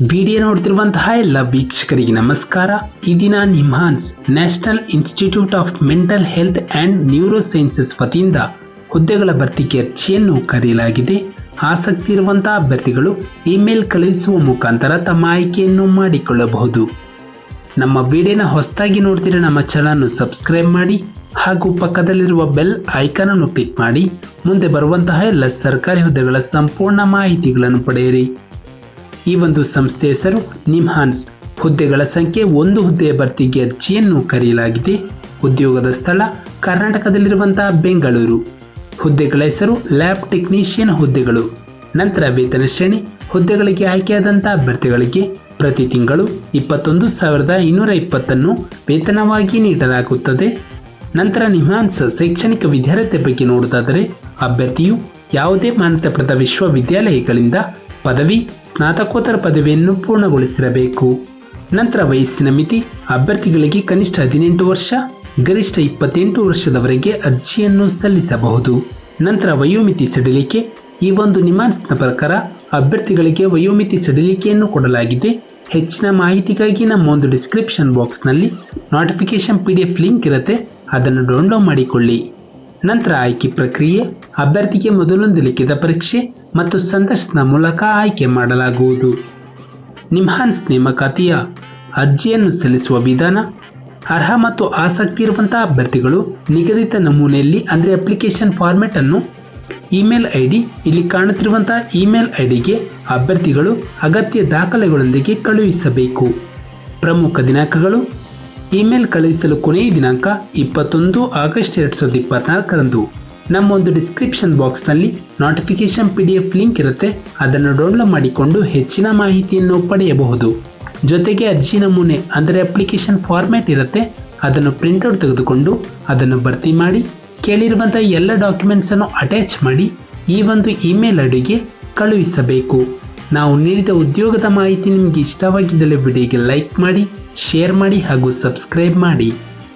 Video ನೋಡ್ತಿರುವಂತಹ ಎಲ್ಲ ವೀಕ್ಷಕರಿಗೆ ನಮಸ್ಕಾರ. ಈ ದಿನ NIMHANS national institute of mental health and neuro sciences ವತಿಯಿಂದ ಹುದ್ದೆಗಳ ಭರ್ತಿಗೆ ಅರ್ಜಿಯನ್ನು ಕರೆಯಲಾಗಿದೆ. ಆಸಕ್ತಿ ಇರುವಂತಹ ಅಭ್ಯರ್ಥಿಗಳು ಇಮೇಲ್ ಕಳುಹಿಸುವ ಮುಖಾಂತರ ತಮ್ಮ ಆಯ್ಕೆಯನ್ನು ಮಾಡಿಕೊಳ್ಳಬಹುದು. ನಮ್ಮ ವಿಡಿಯೋನ ಹೊಸದಾಗಿ ನೋಡ್ತಿರೋ ನಮ್ಮ ಚಾನಲ್ನು ಸಬ್ಸ್ಕ್ರೈಬ್ ಮಾಡಿ ಹಾಗೂ ಪಕ್ಕದಲ್ಲಿರುವ ಬೆಲ್ ಐಕಾನ್ ಅನ್ನು ಕ್ಲಿಕ್ ಮಾಡಿ. ಮುಂದೆ ಬರುವಂತಹ ಎಲ್ಲ ಸರ್ಕಾರಿ ಹುದ್ದೆಗಳ ಸಂಪೂರ್ಣ ಮಾಹಿತಿಗಳನ್ನು ಪಡೆಯಿರಿ. ಈ ಒಂದು ಸಂಸ್ಥೆ ಹೆಸರು ನಿಮ್ಹಾನ್ಸ್ ಹುದ್ದೆಗಳ ಸಂಖ್ಯೆ ಒಂದು ಹುದ್ದೆಯ ಭರ್ತಿಗೆ ಅರ್ಜಿಯನ್ನು ಕರೆಯಲಾಗಿದೆ. ಉದ್ಯೋಗದ ಸ್ಥಳ ಕರ್ನಾಟಕದಲ್ಲಿರುವಂತಹ ಬೆಂಗಳೂರು. ಹುದ್ದೆಗಳ ಹೆಸರು ಲ್ಯಾಬ್ ಟೆಕ್ನಿಷಿಯನ್ ಹುದ್ದೆಗಳು. ನಂತರ ವೇತನ ಶ್ರೇಣಿ, ಹುದ್ದೆಗಳಿಗೆ ಆಯ್ಕೆಯಾದಂತಹ ಅಭ್ಯರ್ಥಿಗಳಿಗೆ ಪ್ರತಿ ತಿಂಗಳು ಇಪ್ಪತ್ತೊಂದು ಸಾವಿರದ ಇನ್ನೂರ ಇಪ್ಪತ್ತನ್ನು ವೇತನವಾಗಿ ನೀಡಲಾಗುತ್ತದೆ. ನಂತರ ನಿಮ್ಹಾನ್ಸ್ ಶೈಕ್ಷಣಿಕ ವಿದ್ಯಾರ್ಥಿ ಬಗ್ಗೆ ನೋಡುವುದಾದರೆ ಅಭ್ಯರ್ಥಿಯು ಯಾವುದೇ ಮಾನ್ಯತೆ ಪಡೆದ ವಿಶ್ವವಿದ್ಯಾಲಯಗಳಿಂದ ಪದವಿ, ಸ್ನಾತಕೋತ್ತರ ಪದವಿಯನ್ನು ಪೂರ್ಣಗೊಳಿಸಿರಬೇಕು. ನಂತರ ವಯಸ್ಸಿನ ಮಿತಿ, ಅಭ್ಯರ್ಥಿಗಳಿಗೆ ಕನಿಷ್ಠ ಹದಿನೆಂಟು ವರ್ಷ, ಗರಿಷ್ಠ ಇಪ್ಪತ್ತೆಂಟು ವರ್ಷದವರೆಗೆ ಅರ್ಜಿಯನ್ನು ಸಲ್ಲಿಸಬಹುದು. ನಂತರ ವಯೋಮಿತಿ ಸಡಿಲಿಕೆ, ಈ ಒಂದು ನಿಮಾನ್ಸ್ನ ಪ್ರಕಾರ ಅಭ್ಯರ್ಥಿಗಳಿಗೆ ವಯೋಮಿತಿ ಸಡಿಲಿಕೆಯನ್ನು ಕೊಡಲಾಗಿದೆ. ಹೆಚ್ಚಿನ ಮಾಹಿತಿಗಾಗಿ ನಮ್ಮ ಒಂದು ಡಿಸ್ಕ್ರಿಪ್ಷನ್ ಬಾಕ್ಸ್ನಲ್ಲಿ notification P D F link ಇರುತ್ತೆ, ಅದನ್ನು ಡೌನ್ಲೋಡ್ ಮಾಡಿಕೊಳ್ಳಿ. ನಂತರ ಆಯ್ಕೆ ಪ್ರಕ್ರಿಯೆ, ಅಭ್ಯರ್ಥಿಗೆ ಮೊದಲೊಂದು ಲಿಖಿತ ಪರೀಕ್ಷೆ ಮತ್ತು ಸಂದರ್ಶನ ಮೂಲಕ ಆಯ್ಕೆ ಮಾಡಲಾಗುವುದು. ನಿಮ್ಹಾನ್ಸ್ ನೇಮಕಾತಿಯ ಅರ್ಜಿಯನ್ನು ಸಲ್ಲಿಸುವ ವಿಧಾನ, ಅರ್ಹ ಮತ್ತು ಆಸಕ್ತಿ ಇರುವಂತಹ ಅಭ್ಯರ್ಥಿಗಳು ನಿಗದಿತ ನಮೂನೆಯಲ್ಲಿ ಅಂದರೆ ಅಪ್ಲಿಕೇಶನ್ ಫಾರ್ಮೆಟ್ ಅನ್ನು ಇಮೇಲ್ ಐ ಡಿ ಇಲ್ಲಿ ಕಾಣುತ್ತಿರುವಂತಹ ಇಮೇಲ್ ಐ ಡಿಗೆ ಅಭ್ಯರ್ಥಿಗಳು ಅಗತ್ಯ ದಾಖಲೆಗಳೊಂದಿಗೆ ಕಳುಹಿಸಬೇಕು. ಪ್ರಮುಖ ದಿನಾಂಕಗಳು ಇಮೇಲ್ ಕಳುಹಿಸಲು ಕೊನೆಯ ದಿನಾಂಕ ಇಪ್ಪತ್ತೊಂದು ಆಗಸ್ಟ್ ಎರಡು ಸಾವಿರದ ಇಪ್ಪತ್ನಾಲ್ಕರಂದು. ನಮ್ಮೊಂದು ಡಿಸ್ಕ್ರಿಪ್ಷನ್ ಬಾಕ್ಸ್ನಲ್ಲಿ notification P D F link ಇರುತ್ತೆ, ಅದನ್ನು ಡೌನ್ಲೋಡ್ ಮಾಡಿಕೊಂಡು ಹೆಚ್ಚಿನ ಮಾಹಿತಿಯನ್ನು ಪಡೆಯಬಹುದು. ಜೊತೆಗೆ ಅರ್ಜಿ ನಮೂನೆ, ಅಂದರೆ ಅಪ್ಲಿಕೇಶನ್ ಫಾರ್ಮ್ಯಾಟ್ ಇರುತ್ತೆ, ಅದನ್ನು ಪ್ರಿಂಟ್ಔಟ್ ತೆಗೆದುಕೊಂಡು ಅದನ್ನು ಭರ್ತಿ ಮಾಡಿ ಕೇಳಿರುವಂಥ ಎಲ್ಲ ಡಾಕ್ಯುಮೆಂಟ್ಸನ್ನು ಅಟ್ಯಾಚ್ ಮಾಡಿ ಈ ಒಂದು ಇಮೇಲ್ ಐಡಿಗೆ ಕಳುಹಿಸಬೇಕು. ನಾವು ನೀಡಿದ ಉದ್ಯೋಗದ ಮಾಹಿತಿ ನಿಮಗೆ ಇಷ್ಟವಾಗಿದ್ದಲ್ಲಿ ವಿಡಿಯೋಗೆ ಲೈಕ್ ಮಾಡಿ ಶೇರ್ ಮಾಡಿ ಹಾಗೂ ಸಬ್ಸ್ಕ್ರೈಬ್ ಮಾಡಿ.